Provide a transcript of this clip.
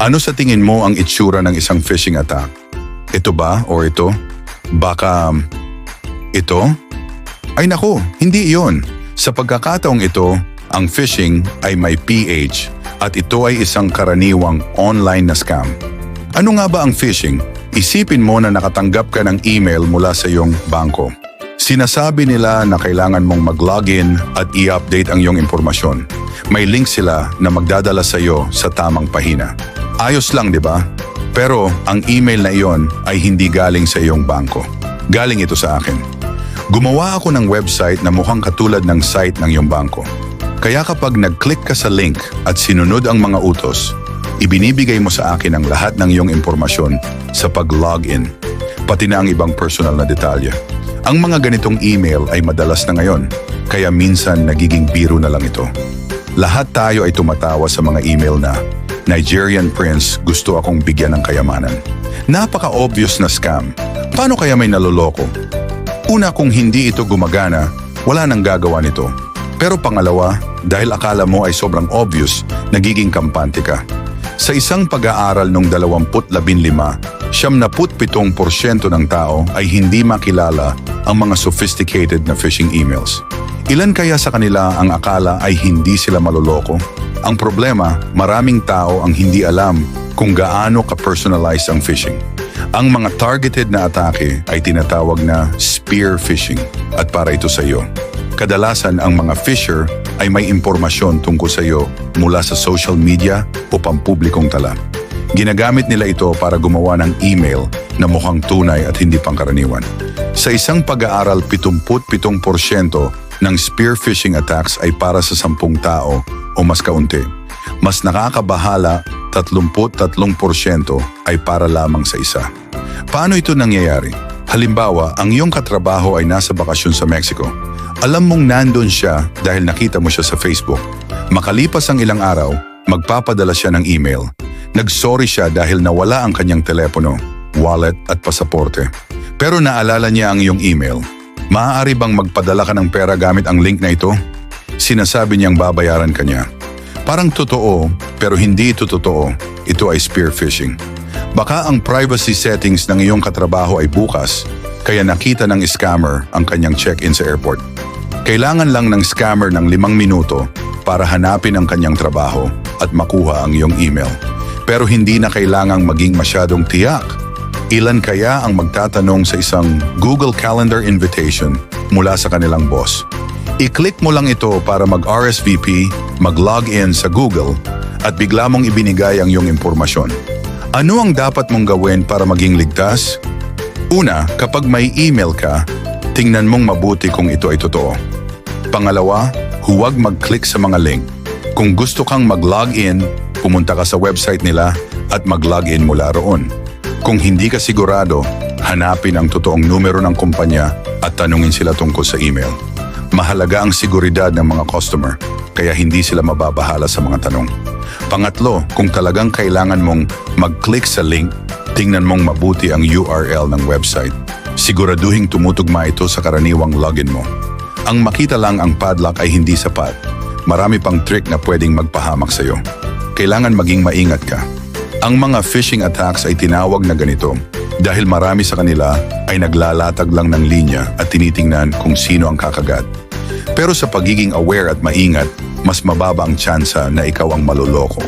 Ano sa tingin mo ang itsura ng isang phishing attack? Ito ba o ito? Baka ito? Ay nako, hindi iyon. Sa pagkakataong ito, ang phishing ay may PH at ito ay isang karaniwang online na scam. Ano nga ba ang phishing? Isipin mo na nakatanggap ka ng email mula sa iyong bangko. Sinasabi nila na kailangan mong mag-login at i-update ang iyong impormasyon. May link sila na magdadala sa iyo sa tamang pahina. Ayos lang, di ba? Pero ang email na iyon ay hindi galing sa iyong bangko. Galing ito sa akin. Gumawa ako ng website na mukhang katulad ng site ng iyong bangko. Kaya kapag nag-click ka sa link at sinunod ang mga utos, ibinibigay mo sa akin ang lahat ng iyong impormasyon sa pag-login, pati na ang ibang personal na detalye. Ang mga ganitong email ay madalas na ngayon, kaya minsan nagiging biro na lang ito. Lahat tayo ay tumatawa sa mga email na Nigerian Prince gusto akong bigyan ng kayamanan. Napaka-obvious na scam. Paano kaya may naloloko? Una kung hindi ito gumagana, wala nang gagawa nito. Pero pangalawa, dahil akala mo ay sobrang obvious, nagiging kampante ka. Sa isang pag-aaral noong 2015, siyam na ng tao ay hindi makilala ang mga sophisticated na phishing emails. Ilan kaya sa kanila ang akala ay hindi sila maloloko? Ang problema, maraming tao ang hindi alam kung gaano ka-personalized ang phishing. Ang mga targeted na atake ay tinatawag na spear phishing at para ito sa iyo. Kadalasan ang mga fisher ay may impormasyon tungkol sa iyo mula sa social media o pampublikong tala. Ginagamit nila ito para gumawa ng email na mukhang tunay at hindi pangkaraniwan. Sa isang pag-aaral, 77% ng spear phishing attacks ay para sa 10 tao o mas kaunti. Mas nakakabahala, 33% ay para lamang sa isa. Paano ito nangyayari? Halimbawa, ang iyong katrabaho ay nasa bakasyon sa Mexico. Alam mong nandun siya dahil nakita mo siya sa Facebook. Makalipas ang ilang araw, magpapadala siya ng email. Nagsorry siya dahil nawala ang kanyang telepono, wallet at pasaporte. Pero naalala niya ang iyong email. Maaari bang magpadala ka ng pera gamit ang link na ito? Sinasabi niyang babayaran ka niya. Parang totoo, pero hindi ito totoo. Ito ay spear phishing. Baka ang privacy settings ng iyong katrabaho ay bukas, kaya nakita ng scammer ang kanyang check-in sa airport. Kailangan lang ng scammer ng limang minuto para hanapin ang kanyang trabaho at makuha ang iyong email. Pero hindi na kailangang maging masyadong tiyak. Ilan kaya ang magtatanong sa isang Google Calendar invitation mula sa kanilang boss? I-click mo lang ito para mag-RSVP, mag-login sa Google at bigla mong ibinigay ang iyong impormasyon. Ano ang dapat mong gawin para maging ligtas? Una, kapag may email ka, tingnan mong mabuti kung ito ay totoo. Pangalawa, huwag mag-click sa mga link. Kung gusto kang mag-login, pumunta ka sa website nila at mag-login mula roon. Kung hindi ka sigurado, hanapin ang totoong numero ng kumpanya at tanungin sila tungkol sa email. Mahalaga ang seguridad ng mga customer, kaya hindi sila mababahala sa mga tanong. Pangatlo, kung talagang kailangan mong mag-click sa link, tingnan mong mabuti ang URL ng website. Siguraduhing tumutugma ito sa karaniwang login mo. Ang makita lang ang padlock ay hindi sapat. Marami pang trick na pwedeng magpahamak sa iyo. Kailangan maging maingat ka. Ang mga phishing attacks ay tinawag na ganito dahil marami sa kanila ay naglalatag lang ng linya at tinitingnan kung sino ang kakagat. Pero sa pagiging aware at maingat, mas mababa ang tsansa na ikaw ang maloloko.